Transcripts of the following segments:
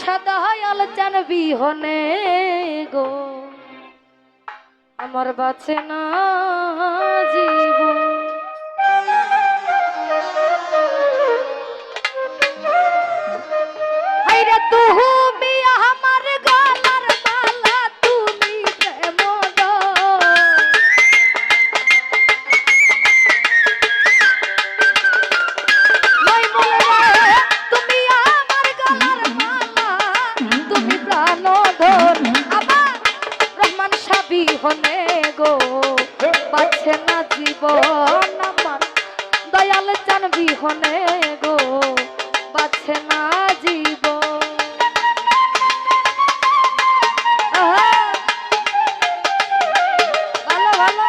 সাদায়াল জানবি হনে গো। আমার বাঁচে না জীবন। হাইরে বিহনে গো বাঁচে না জীবন! ভালো ভালো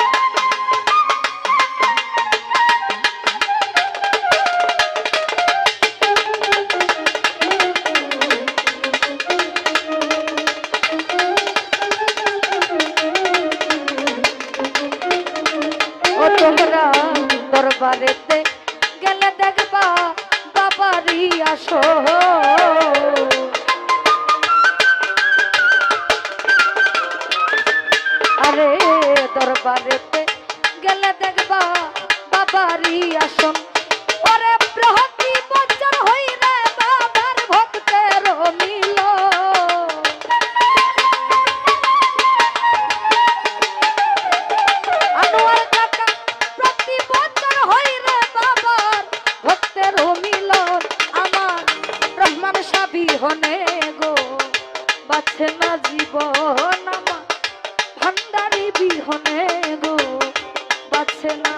ও তোমরা দরবারেতে গেলে দেখবা বাবারই আসো আরে দরবারেতে গেলে দেখবা বাবারই আসন পরে প্রহতি বছর হই বাছে না জীবন আমার? ভান্ডারি বিহনে গো বাছে না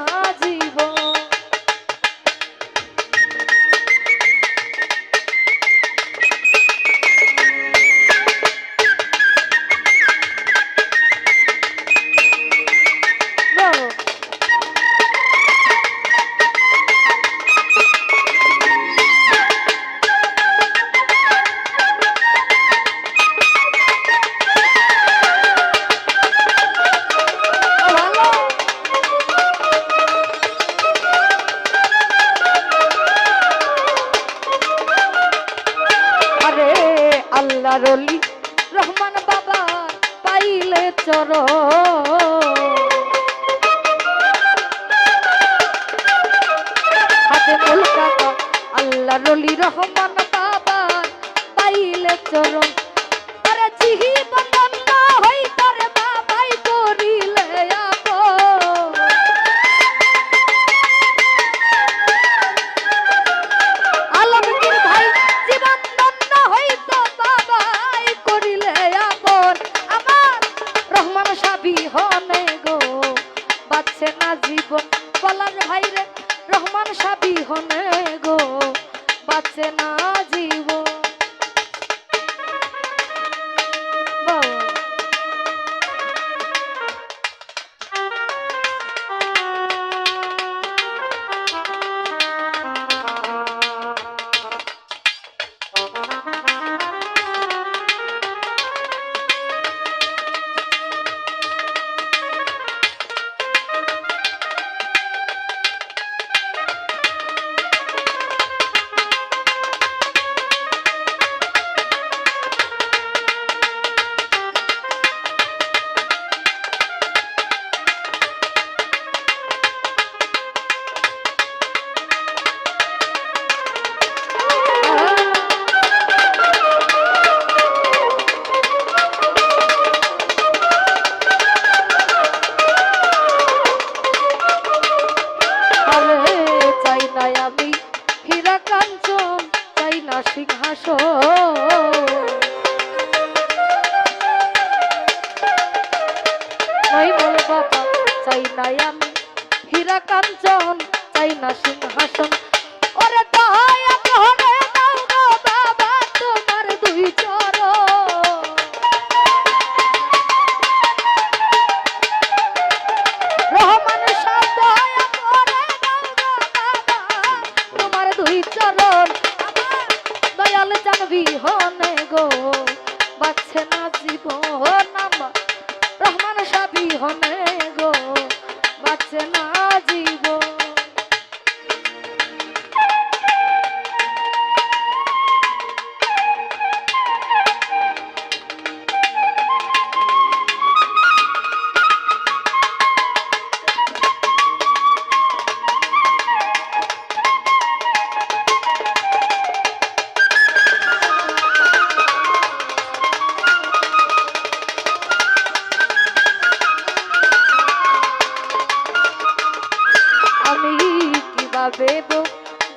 আল্লাহ রলি রহমান বাবা পাইলে চর। হাতে আল্লাহ রলি রহমান বাবা পাইলে চরণ বাচ্ছে না জীবন? বলার ভাইরে রহমান সাবি হনে গো। বাঁচে না না সিংহাসন বল বাবা, চাই না আমি। হীরা কাঞ্চন, চাই না সিংহাসন। ওরে দয়া করে দাও গো দয়াল জানবি হনে গো বাচ্ছে না জীবন আমার। রহমান সাবি হনে গো বাচ্ছে না দেব।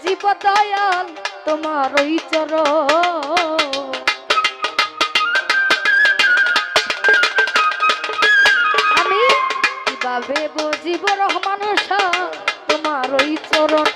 জীব দয়াল তোমার ওই চর আমি কীভাবে বুঝিব রহমান তোমার ওই চরণ?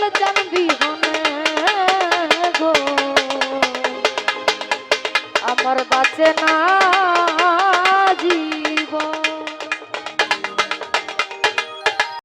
পাগল জানবি গো? আমার বাঁচে না